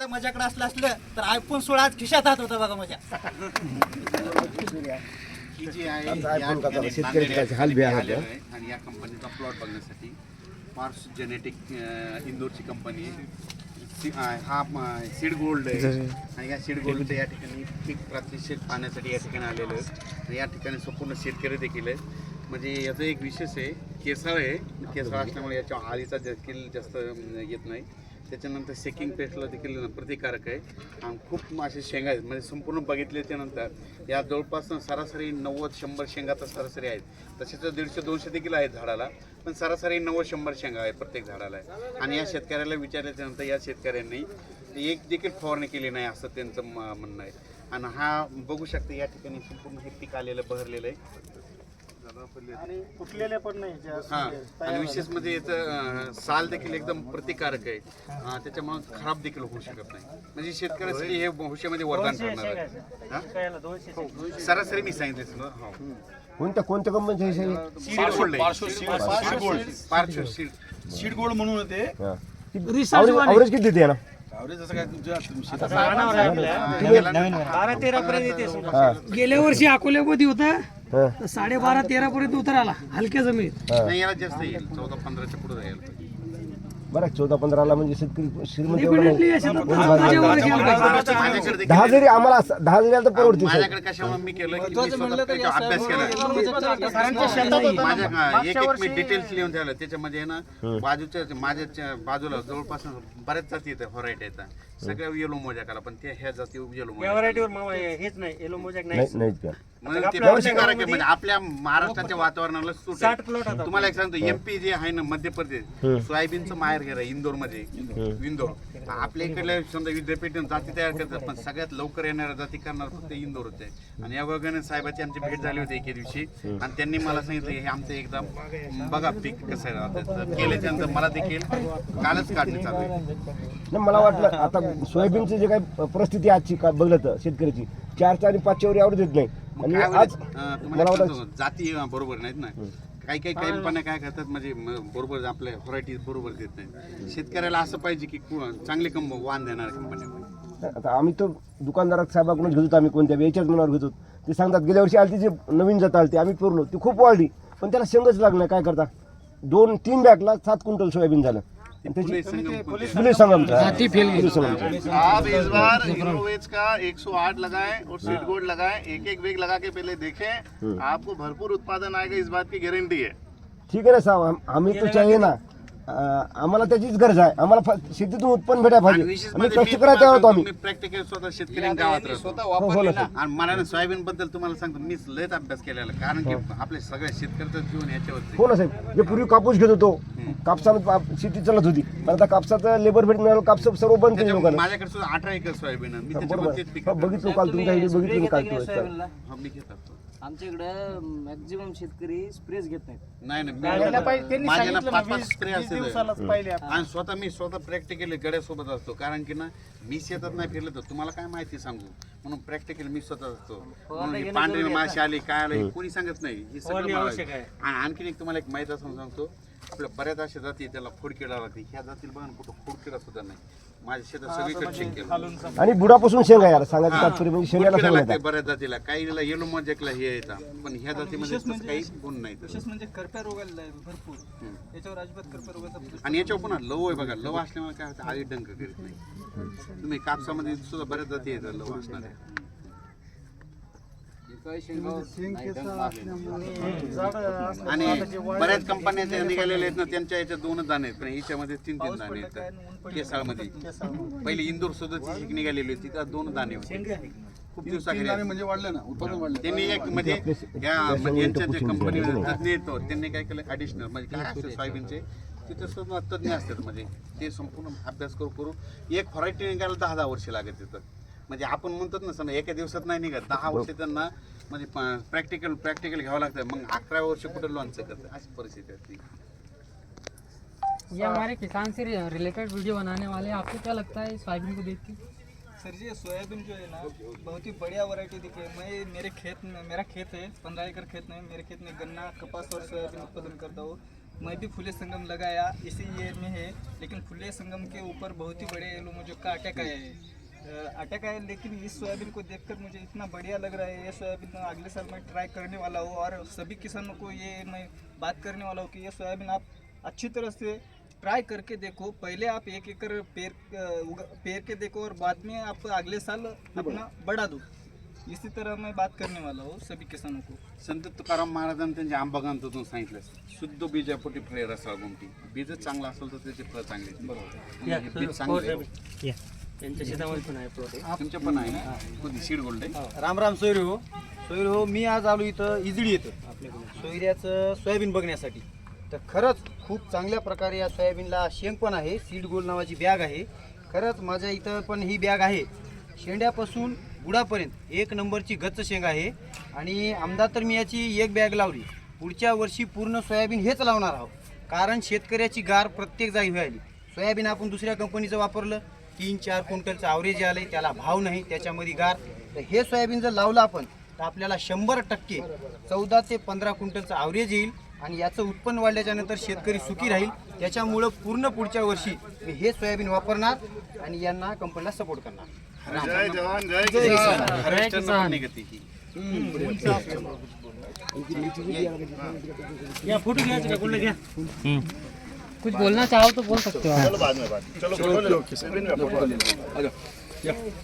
माझ्याकडे असलं असलं तर आयफोन सोळा आज खिशात हात होता बघा माझ्या. ही जी आहे आमचा या iPhone का ठिकाणी झाला? शेतकऱ्याचे नांदेड काय हाल बी आहे आलेलो आता. आहे आणि या कंपनीचा प्लॉट बघण्यासाठी मार्स जेनेटिक अं, इंदोरची कंपनी हा सीड गोल्ड आहे. आणि या सीड गोल्डच्या या ठिकाणी पीक प्रात्यक्षिक पाहण्यासाठी या ठिकाणी आलेलो आहे आणि या ठिकाणी संपूर्ण शेतकरी देखील आहे म्हणजे याचं एक विशेष आहे केसाळ आहे. केसाळ असल्यामुळे याच्या आळीचा देखील जास्त अं, येत नाही. त्याच्यानंतर सेकिंग पेस्टला देखील प्रतिकारक आहे. आणि खूप असे शेंगा आहेत. म्हणजे संपूर्ण बघितल्याच्यानंतर या जवळपास सरासरी नव्वद शंभर शेंगा तर सरासरी आहेत. तसेच दीडशे दोनशे देखील आहेत झाडाला. पण सरासरी नव्वद शंभर शेंगा आहे प्रत्येक झाडाला. आहे आणि या शेतकऱ्याला विचारल्याच्यानंतर या शेतकऱ्यांनी एक देखील फवारणी केली नाही असं त्यांचं म- म्हणणं आहे. आणि हा बघू शकते या ठिकाणी संपूर्ण हे पीक आलेलं बहरलेलं आहे. आणि फुटलेले पण नाही जे हा. असं आणि विशेष म्हणजे याचं अं, साल देखील एकदम प्रतिकारक आहे. अं, त्याच्यामुळे खराब देखील होऊ शकत नाही. म्हणजे शेतकऱ्यासाठी हे भविष्यामध्ये वरदान ठरणार आहे. हा? शेंगायला दोनशे सरासरी मी सांगितलं तुला हो. कोणत्या कोणत्या कंपनीचे हे सगळे? सीड गोल्ड आहे. पार्श्व सीड सीड गोल्ड म्हणून होते हा. Average- average किती देते ना आवडे जसं काय तुमच्या तुमच्या रानावर आहे आपल्या. बारा तेरा पर्यंत येते गेल्या वर्षी अकोल्यामध्ये होता. तर साडेबारा तेरा पर्यंत उतराला हलक्या जमिनीत. नाही याला जास्त येईल. चौदा पंधराच्या पुढे जाईल. बरं चौदा पंधराला म्हणजे शेतकरी श्रीमंत एवढं वर गेलं पाहिजे. माझ्याकडे दहा जरी आम्हाला असं- दहा जरी आलं तर परवडते साहेब. माझ्याकडे कशामुळे मी केलं की मी स्वतः त्याचा अभ्यास केला. माझ्या हा, एक एक मी डिटेल्स लिहून ठेवलं त्याच्यामध्ये आहे ना बाजूच्या माझ्या बाजूला जवळपास बऱ्याच जाती येतात व्हरायटी येतात सगळ्या येलो मोजा करा पण ते ह्या जाती येलो मोजा हे- हेच नाही. येलो मोजॅक नाही का? म्हणजे ते प्रतिकारक आहे, म्हणजे आपल्या महाराष्ट्राच्या वातावरणाला सूट साठ आहे. प्लॉट होता तुम्हाला एक सांगतो एमपी जे आहे ना मध्य प्रदेश सोयाबीनचं माहेर घर आहे इंदोरमध्ये इंदोर. आपल्या इकडल्या समजा विद्यापीठ जाती तयार करतात पण सगळ्यात लवकर येणाऱ्या जाती करणार फक्त इंदोरच आहे आणि या वगैरे साहेबाची आमची भेट झाली होती एके दिवशी. आणि त्यांनी मला सांगितलं हे आमचं एकदा बघा पीक कसं आहे. आता. केल्याच्यानंतर मला देखील कालच काढणे चालू आहे. नाही मला वाटलं आता सोयाबीनची जे काही परिस्थिती आजची का बघलं तर शेतकऱ्याची चारच्या आणि पाचच्या वर आवडत येत नाही. मग आणि काय आज अं, मला एक सांगतो, जाती बरोबर नाहीत ना. काही काही काही पण काय करतात म्हणजे म- बरोबर आपल्या व्हरायटी बरोबर देत नाही शेतकऱ्याला असं पाहिजे की कु- चांगले कंप वाण देणार कंपनी आता आम्ही तर दुकानदारात साहेबाकडूनच घेतो आम्ही कोणत्या बी याच्याच मनावर घेतो ते सांगतात गेल्या वर्षी आलती जे नवीन जात आलती आम्ही पेरलो. ती खूप वाढली. पण त्याला शेंगच लागलं काय करता? दोन तीन बॅगला सात क्विंटल सोयाबीन झालं. संगम पोलीस संगमचं पोलीस संगमचं आप इस बार इनोवेज का 108 लगाएँ और सीट गोल्ड लगाएँ एक एक बेग लगा के पहले देखें आपको भरपूर उत्पादन आएगा इस बात की गारंटी है। ठीक है ना साहब हम ही तो चाहिए ना। आम्हाला त्याचीच गरज आहे. आम्हाला फ- शेतीतून उत्पन्न भेटायला पाहिजे. आम्ही म्हणजे कष्ट मी करायला तयार होतो आम्ही. प्रॅक्टिकल स्वतः शेतकरी गावात राहतो. हो, हो ना. आणि मला ना. सोयाबीन बद्दल तुम्हाला सांगतो मी लयच अभ्यास केलेला आहे. कारण की आपल्या सगळ्या शेतकऱ्याचं जीवन याच्यावरती. हो ना साहेब. जे पूर्वी कापूस घेत होतो. कापसानं शेती चालत होती. पण आता कापसाचं लेबर भेट मिळालं कापस सर्व बंद केले त्याच्यामुळे लोकांना माझ्याकडे सुद्धा अठरा एकर सोयाबीन आहे. मी बरोबर. त्याच्यामध्ये तेच पीक हा, बघितलं काल तुमच्या इथे बघितलं काल तो हा, मी घेत असतो. आमच्या इकडे मॅक्झिमम शेतकरी स्प्रेच घेत नाहीत नाही नाही मी- पाहिजे- त्यांनी माझ्या ना सांगितलं ना, पाच पाच वीस- स्प्रे वीस असेल दिवसालाच पाहिले आपण. आणि स्वतः मी स्वतः प्रॅक्टिकली गड्यासोबत असतो. कारण की ना मी शेतात नाही फिरलं तर तुम्हाला काय माहिती सांगू? म्हणून प्रॅक्टिकली मी स्वतः असतो. म्हणून ही पांढरी माशी आली काय आली हे. कोणी सांगत नाही. हे सगळं मला-. आणि आणखीन एक तुम्हाला एक माहिती असं सांगतो. आपल्या बऱ्याच अशा जाती त्याला खोडकिडा लागते. ह्या जातील बघा ना कुठं खोडकिडा सुद्धा नाही. माझ्या शेतात सगळीकडे चेक केलं आणि बुडापासून शेंगा यार सांगायचं तात्पर्य म्हणजे शेंगाला शेंगा लागते बऱ्याच जातीला. काहीला येलो मजेकला हे येतात पण ह्या जातीमध्ये तसं काही गुण नाही तसं. विशेष म्हणजे करप्या रोगाला आहे भरपूर. याच्यावर अजिबात करप्या रोगाचा आणि याच्यावर पुन्हा लव आहे बघा. लव असल्यामुळे काय होतं? आळी डंक करीत नाही. तुम्ही कापसामध्ये सुद्धा बऱ्याच जाती येतात लव असणाऱ्या. आणि बऱ्याच कंपन्या निघालेल्या आहेत ना त्यांच्या याच्यात दोनच दाणे आहेत. पण याच्यामध्ये तीन तीन दाणे आहेत. केसाळमध्ये. पहिली इंदूर सुद्धा ती निघालेली होती त्यात दोन दाणे होते. खूप दाणे म्हणजे वाढलं ना उत्पादन वाढलं. त्यांनी एक म्हणजे या म्हणजे यांच्या जे कंपनी तज्ञ येतो त्यांनी काय केलं ऍडिशनल म्हणजे काय असतं सोयाबीनचे? तिथे सुद्धा तज्ञ असतात म्हणजे. ते संपूर्ण अभ्यास करू करू. एक व्हरायटी निघायला दहा दहा वर्ष लागत तिथं. म्हणजे आपण म्हणतात ना समजा एका दिवसात नाही निघत. दहा वर्ष त्यांना म्हणजे प्रॅक्टिकल प्रॅक्टिकल घ्यावं लागतं. मग अकरा वर्ष कुठं लॉन्च करतं अशी परिस्थिती असते ये हमारे किसान से रिलेटेड वीडियो बनाने वाले हैं। आपको क्या लगता है सोयाबीन को देख के? सर जी ये सोयाबीन जो है ना बहुत ही बढ़िया वैरायटी दिखी है। मैं मेरे खेत में मेरा खेत है पंद्रह एकड़ खेत में। मेरे खेत में गन्ना कपास और सोयाबीन उत्पादन करता हूँ। मैं भी फुले संगम लगाया इसी ईयर में है लेकिन फुले संगम के ऊपर बहुत ही बड़े एलोमोजो का अटैक आया है। अटैक आया लेकिन इस सोयाबीन को देखकर मुझे इतना बढ़िया लग रहा है ये सोयाबीन अगले साल मैं ट्राई करने वाला हूँ और सभी किसानों को ये मैं बात करने वाला हूँ कि ये सोयाबीन आप अच्छी तरह से ट्राई करके देखो। पहले आप एक एकड़ पेड़ पेड़ के देखो और बाद में आप अगले साल अपना बढ़ा दो। इसी तरह मैं बात करने वाला हूँ सभी किसानों को। संत तुकाराम महाराजांनी त्यांच्या आंबागांतून सांगितलं. शुद्ध बीजापोटी फळे रसाळ गोमटी बीजच चांगलं असेल तर त्याचे फळ चांगले. बरोबर. बीज चांगले त्यांच्या शेतामध्ये पण आहे प्लॉट तुमच्या पण आहे ना? कोणती सीड गोल्ड आहे? राम राम सोयरे हो. सोयरे हो मी आज आलो इथं इजडी येतं. आपल्याकडे. सोयऱ्याचं सोयाबीन बघण्यासाठी. तर खरंच खूप चांगल्या प्रकारे या सोयाबीनला शेंग पण आहे सीड गोल नावाची बॅग आहे. खरंच माझ्या इथं पण ही बॅग आहे. शेंड्यापासून बुडापर्यंत एक नंबरची गच्च शेंग आहे. आणि आमदा तर मी याची एक बॅग लावली. पुढच्या वर्षी पूर्ण सोयाबीन हेच लावणार आहोत. कारण शेतकऱ्याची गार प्रत्येक जागी व्हायली. सोयाबीन आपण दुसऱ्या कंपनीचं वापरलं. तीन चार क्विंटलचं ॲव्हरेज आलं त्याला भाव नाही त्याच्यामध्ये गार. तर हे सोयाबीन जर लावलं आपण तर आपल्याला शंभर टक्के चौदा ते पंधरा क्विंटलचं ॲव्हरेज येईल आणि याचं उत्पन्न वाढल्याच्या नंतर शेतकरी सुखी राहील. त्याच्यामुळं पूर्ण पुढच्या वर्षी मी हे सोयाबीन वापरणार आणि यांना कंपनीला सपोर्ट करणार. जय जवान जय किसान. हार्वेस्टरनं पण निघते ही. कुछ बोलना चाहो तो बोल सकते हो आप। चलो बाद में बात। चलो फोटो